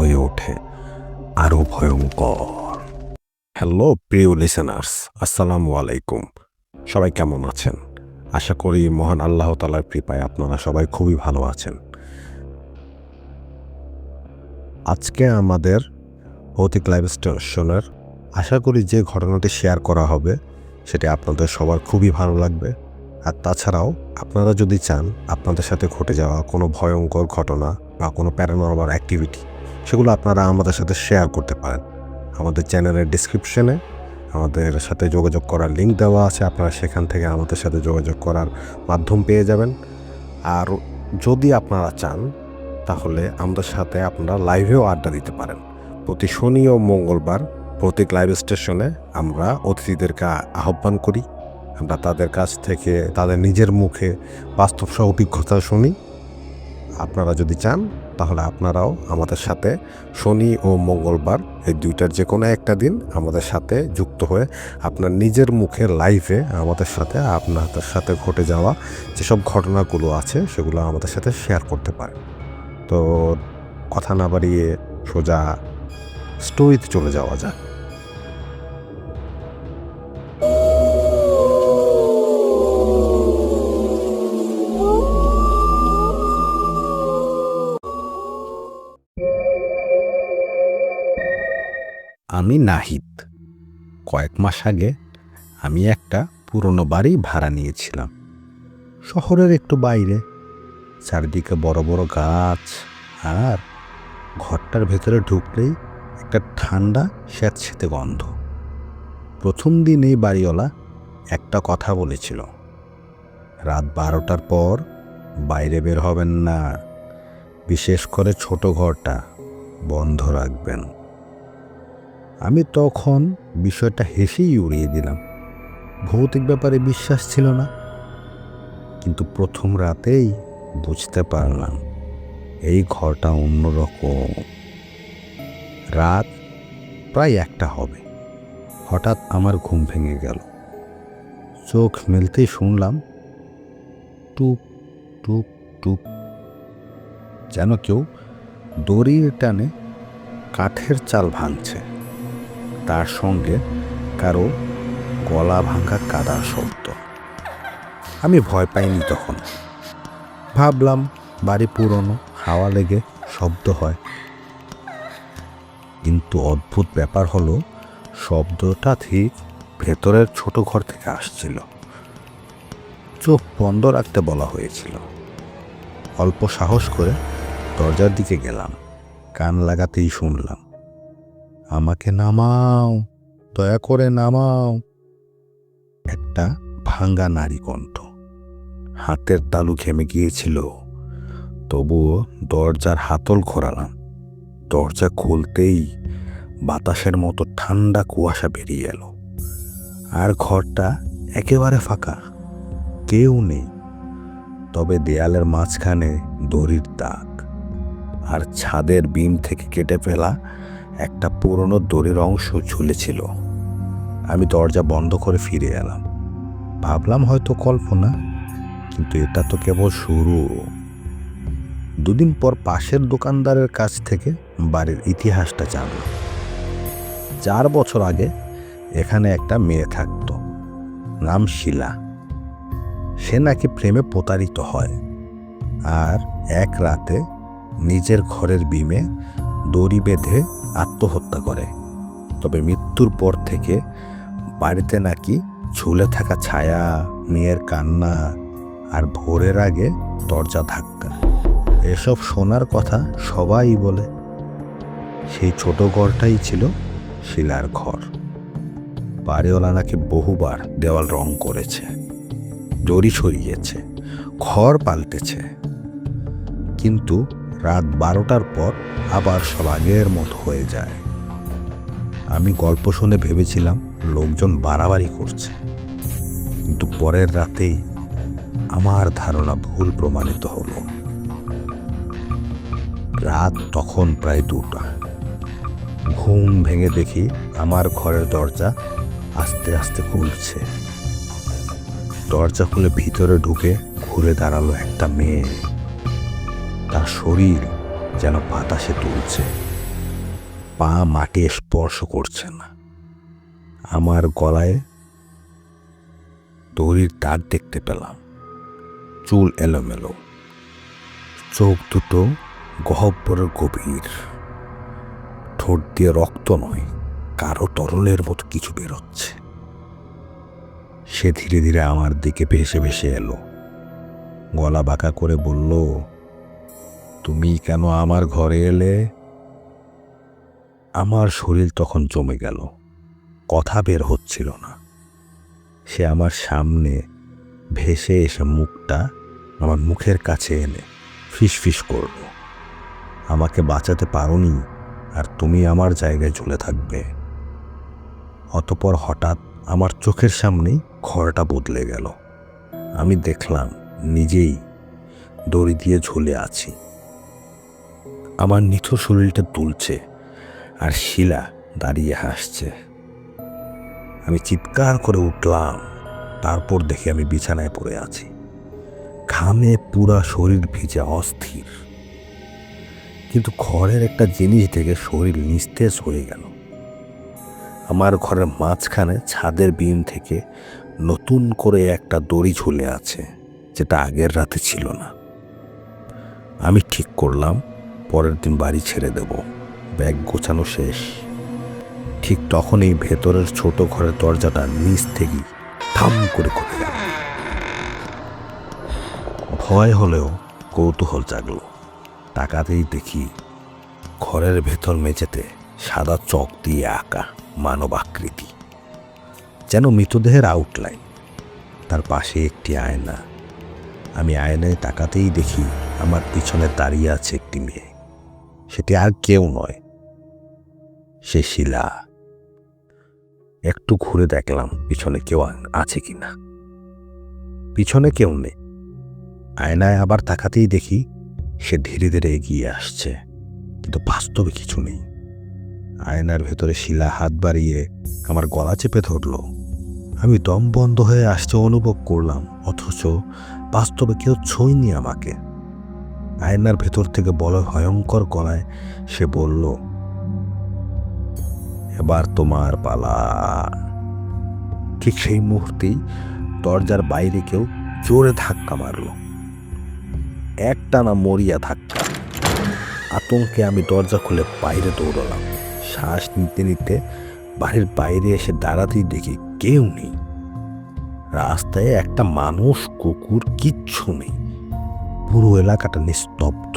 হয়ে ওঠে। আরও ভয়ঙ্কর। হ্যালো, প্রিয় লিসেনার্স আসসালামু আলাইকুম। সবাই কেমন আছেন? আশা করি মহান আল্লাহ তালার কৃপায় আপনারা সবাই খুবই ভালো আছেন। আজকে আমাদের ভৌতিক লাইভ স্টেশনের, আশা করি যে ঘটনাটি শেয়ার করা হবে, সেটি আপনাদের সবার খুবই ভালো লাগবে। আর তাছাড়াও আপনারা যদি চান, আপনাদের সাথে ঘটে যাওয়া কোনো ভয়ঙ্কর ঘটনা বা কোনো প্যারানর্মাল অ্যাক্টিভিটি সেগুলো আপনারা আমাদের সাথে শেয়ার করতে পারেন। আমাদের চ্যানেলের ডিসক্রিপশনে আমাদের সাথে যোগাযোগ করার লিঙ্ক দেওয়া আছে, আপনারা সেখান থেকে আমাদের সাথে যোগাযোগ করার মাধ্যম পেয়ে যাবেন। আর যদি আপনারা চান, তাহলে আমাদের সাথে আপনারা লাইভেও আড্ডা দিতে পারেন। প্রতি শনি ও মঙ্গলবার প্রত্যেক লাইভ স্টেশনে আমরা অতিথিদেরকে আহ্বান করি। আমরা তাদের কাছ থেকে, তাদের নিজের মুখে বাস্তব সহ অভিজ্ঞতা শুনি। আপনারা যদি চান তাহলে আপনারাও আমাদের সাথে শনি ও মঙ্গলবার এই দুইটার যে কোনো একটা দিন আমাদের সাথে যুক্ত হয়ে আপনার নিজের মুখে লাইভে আমাদের সাথে, আপনাদের সাথে ঘটে যাওয়া যেসব ঘটনাগুলো আছে সেগুলো আমাদের সাথে শেয়ার করতে পারে তো কথা না বাড়িয়ে সোজা স্টোরিতে চলে যাওয়া যাক। আমি নাহিদ। কয়েক মাস আগে আমি একটা পুরনো বাড়ি ভাড়া নিয়েছিলাম। শহরের একটু বাইরে। চারদিকে বড় বড় গাছ আর ঘরটার ভেতরে ঢুকলেই একটা ঠান্ডা স্যাঁতস্যাঁতে গন্ধ। প্রথম দিন এই বাড়িওয়ালা একটা কথা বলেছিল। রাত বারোটার পর বাইরে বের হবেন না। বিশেষ করে ছোট ঘরটা বন্ধ রাখবেন। আমি তখন বিষয়টা হেসেই উড়িয়ে দিলাম। ভৌতিক ব্যাপারে বিশ্বাস ছিল না। কিন্তু প্রথম রাতেই বুঝতে পারলাম, এই ঘরটা অন্যরকম। রাত প্রায় একটা হবে। হঠাৎ আমার ঘুম ভেঙে গেল। চোখ মেলতেই শুনলাম, টুপ টুপ টুপ। যেন কেউ দড়ির টানে কাঠের চাল ভাঙছে। তার সঙ্গে কারও গলা ভাঙা কাদার শব্দ। আমি ভয় পাইনি তখন। ভাবলাম, বাড়ি পুরনো, হাওয়া লেগে শব্দ হয়। কিন্তু অদ্ভুত ব্যাপার হলো, শব্দটা ঠিক ভেতরের ছোট ঘর থেকে আসছিল। চোখ বন্ধ রাখতে বলা হয়েছিল। অল্প সাহস করে দরজার দিকে গেলাম। কান লাগাতেই শুনলাম। আমাকে নামাও, দয়া করে নামাও। একটা ভাঙ্গা নারী কণ্ঠ। হাতের তালু ঘেমে গিয়েছিল। তবুও দরজার হাতল ঘোরালাম দরজা খুলতেই বাতাসের মতো ঠান্ডা কুয়াশা বেরিয়ে এলো। আর ঘরটা একেবারে ফাঁকা। কেউ নেই। তবে দেয়ালের মাঝখানে দড়ির দাগ। আর ছাদের বিম থেকে কেটে ফেলা একটা পুরনো দড়ির অংশ ঝুলেছিল। আমি দরজা বন্ধ করে ফিরে এলাম। ভাবলাম হয়তো কল্পনা, কিন্তু এটা তো কেবল শুরু। দুদিন পর পাশের দোকানদারের কাছ থেকে বাড়ির ইতিহাসটা জানলাম। চার বছর আগে এখানে একটা মেয়ে থাকত, নাম শিলা। সে নাকি প্রেমে প্রতারিত হয়। আর এক রাতে নিজের ঘরের বিমে দড়ি বেঁধে আত্মহত্যা করে। তবে মৃত্যুর পর থেকে বাড়িতে নাকি ঝুলে থাকা ছায়া, মেয়ের কান্না আর ভোরের আগে দরজা ধাক্কা। এসব শোনার কথা সবাই বলে। সেই ছোট ঘরটাই ছিল শিলার ঘর। বাড়িওয়ালা নাকি বহুবার দেওয়াল রং করেছে দড়ি সরিয়েছে, ঘর পাল্টেছে। কিন্তু রাত বারোটার পর আবার সব আগের মতো হয়ে যায়। আমি গল্প শুনে ভেবেছিলাম লোকজন বাড়াবাড়ি করছে। কিন্তু পরের রাতেই আমার ধারণা ভুল প্রমাণিত হলো। রাত তখন প্রায় দুটা। ঘুম ভেঙে দেখি আমার ঘরের দরজা আস্তে আস্তে খুলছে। দরজা খুলে ভিতরে ঢুকে ঘুরে দাঁড়াল একটা মেয়ে। তার শরীর যেন বাতাসে তুলছে। পা মাটি স্পর্শ করছে না। আমার গলায় দড়ির দাগ দেখতে পেলাম। চুল এলোমেলো। চোখ দুটো গহব্বরের গভীর। ঠোঁট দিয়ে রক্ত নয়, কারও তরলের মতো কিছু বেরোচ্ছে। সে ধীরে ধীরে আমার দিকে ভেসে ভেসে এলো। গলা বাঁকা করে বলল তুমি কেন আমার ঘরে এলে? আমার শরীর তখন জমে গেল। কথা বের হচ্ছিল না। সে আমার সামনে ভেসে এসে মুখটা আমার মুখের কাছে এনে ফিস ফিস করল। আমাকে বাঁচাতে পারোনি আর তুমি আমার জায়গায় ঝুলে থাকবে। অতপর হঠাৎ আমার চোখের সামনেই ঘরটা বদলে গেল। আমি দেখলাম নিজেই দড়ি দিয়ে ঝুলে আছি। আমার নিথর শরীরটা দুলছে আর শিলা দাঁড়িয়ে হাসছে। আমি চিৎকার করে উঠলাম, তারপর দেখি আমি বিছানায় পড়ে আছি। ঘামে পুরা শরীর ভিজে অস্থির। কিন্তু ঘরের একটা জিনিস দেখে শরীর নিস্তেজ হয়ে গেল। আমার ঘরের মাঝখানে ছাদের বিম থেকে নতুন করে একটা দড়ি ঝুলে আছে, যেটা আগের রাতে ছিল না। আমি ঠিক করলাম পরের দিন বাড়ি ছেড়ে দেব। ব্যাগ গোছানো শেষ। ঠিক তখনই ভেতরের ছোট ঘরের দরজাটা নিচ থেকেই থাম করে খুলে গেল। ভয় হলেও কৌতূহল জাগলো। তাকাতেই দেখি ঘরের ভেতর মেঝেতে সাদা চক দিয়ে আঁকা মানব আকৃতি যেন মৃতদেহের আউটলাইন তার পাশে একটি আয়না। আমি আয়নায় তাকাতেই দেখি আমার পিছনে দাঁড়িয়ে আছে একটি মেয়ে। সেটি আর কেউ নয়, সে শিলা। একটু ঘুরে দেখলাম পিছনে কেউ আছে কি না। পিছনে কেউ নেই। আয়নায় আবার তাকাতেই দেখি সে ধীরে ধীরে এগিয়ে আসছে, কিন্তু বাস্তবে কিছু নেই। আয়নার ভেতরে শিলা হাত বাড়িয়ে আমার গলা চেপে ধরল। আমি দম বন্ধ হয়ে আসতে অনুভব করলাম, অথচ বাস্তবে কেউ ছইনি আমাকে। আয়নার ভেতর থেকে বড় ভয়ঙ্কর গলায় সে বলল, এবার তোমার পালা। ঠিক সেই মুহূর্তেই দরজার বাইরে কেউ জোরে ধাক্কা মারল। একটানা মরিয়া ধাক্কা। আতঙ্কে আমি দরজা খুলে বাইরে দৌড়ালাম। শ্বাস নিতে নিতে বাড়ির বাইরে এসে দাঁড়াতেই দেখি কেউ নেই। রাস্তায় একটা মানুষ, কুকুর, কিচ্ছু নেই। পুরো এলাকাটা নিস্তব্ধ।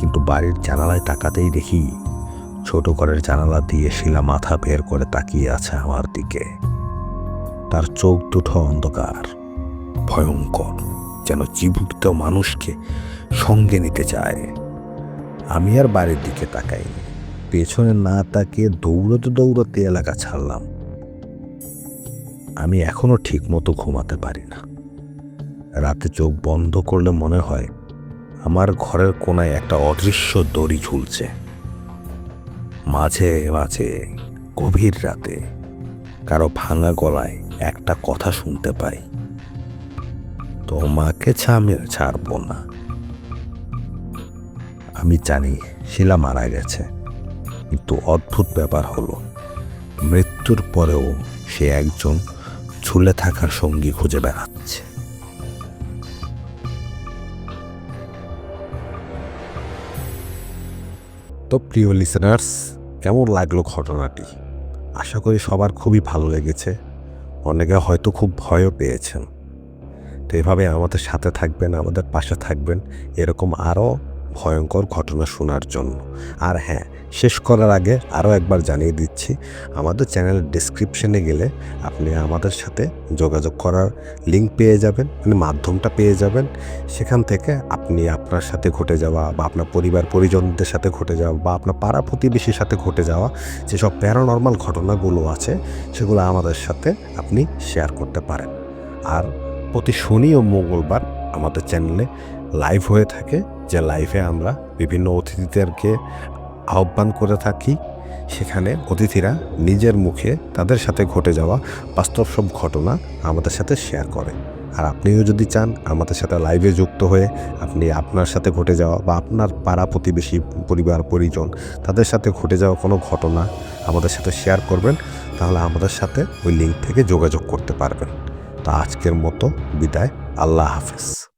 কিন্তু বাড়ির জানালায় তাকাতেই দেখি ছোট ঘরের জানালা দিয়ে শিলা মাথা বের করে তাকিয়ে আছে আমার দিকে। তার চোখ দুটো অন্ধকার, ভয়ঙ্কর, যেন জীবিত মানুষকে সঙ্গে নিতে চায়। আমি আর বাড়ির দিকে তাকাই, পেছনে না তাকিয়ে দৌড়তে দৌড়তে এলাকা ছাড়লাম। আমি এখনও ঠিক মতো ঘুমাতে পারি না। রাতে চোখ বন্ধ করলে মনে হয় আমার ঘরের কোনায় একটা অদৃশ্য দড়ি ঝুলছে। মাঝে মাঝে, গভীর রাতে, কারও ভাঙা গলায় একটা কথা শুনতে পাই। তোমাকে ছামে ছাড়বো না। আমি জানি শিলা মারা গেছে, কিন্তু অদ্ভুত ব্যাপার হলো, মৃত্যুর পরেও সে একজন ঝুলে থাকার সঙ্গী খুঁজে বেড়াচ্ছে। তো প্রিয় লিসেনার্স কেমন লাগল ঘটনাটি? আশা করি সবার খুবই ভালো লেগেছে। অনেকে হয়তো খুব ভয়ও পেয়েছেন। তো এভাবে আমাদের সাথে থাকবেন, আমাদের পাশে থাকবেন, এরকম আরও ভয়ঙ্কর ঘটনা শোনার জন্য। আর হ্যাঁ শেষ করার আগে আরও একবার জানিয়ে দিচ্ছি, আমাদের চ্যানেলের ডিসক্রিপশনে গেলে আপনি আমাদের সাথে যোগাযোগ করার লিঙ্ক পেয়ে যাবেন মানে মাধ্যমটা পেয়ে যাবেন। সেখান থেকে আপনি আপনার সাথে ঘটে যাওয়া বা আপনার পরিবার পরিজনদের সাথে ঘটে যাওয়া বা আপনার পাড়া প্রতিবেশীর সাথে ঘটে যাওয়া যেসব প্যারানর্মাল ঘটনাগুলো আছে, সেগুলো আমাদের সাথে আপনি শেয়ার করতে পারেন। আর প্রতি শনি ও মঙ্গলবার আমাদের চ্যানেলে লাইভ হয়ে থাকে। যে লাইভে আমরা বিভিন্ন অতিথিদেরকে আহ্বান করে থাকি, সেখানে অতিথিরা নিজের মুখে তাদের সাথে ঘটে যাওয়া বাস্তব সব ঘটনা আমাদের সাথে শেয়ার করে। আর আপনিও যদি চান আমাদের সাথে লাইভে যুক্ত হয়ে আপনি আপনার সাথে ঘটে যাওয়া বা আপনার পাড়া প্রতিবেশী পরিবার, পরিজন তাদের সাথে ঘটে যাওয়া কোনো ঘটনা আমাদের সাথে শেয়ার করবেন, তাহলে আমাদের সাথে ওই লিঙ্ক থেকে যোগাযোগ করতে পারবেন। তা আজকের মতো বিদায়, আল্লাহ হাফেজ।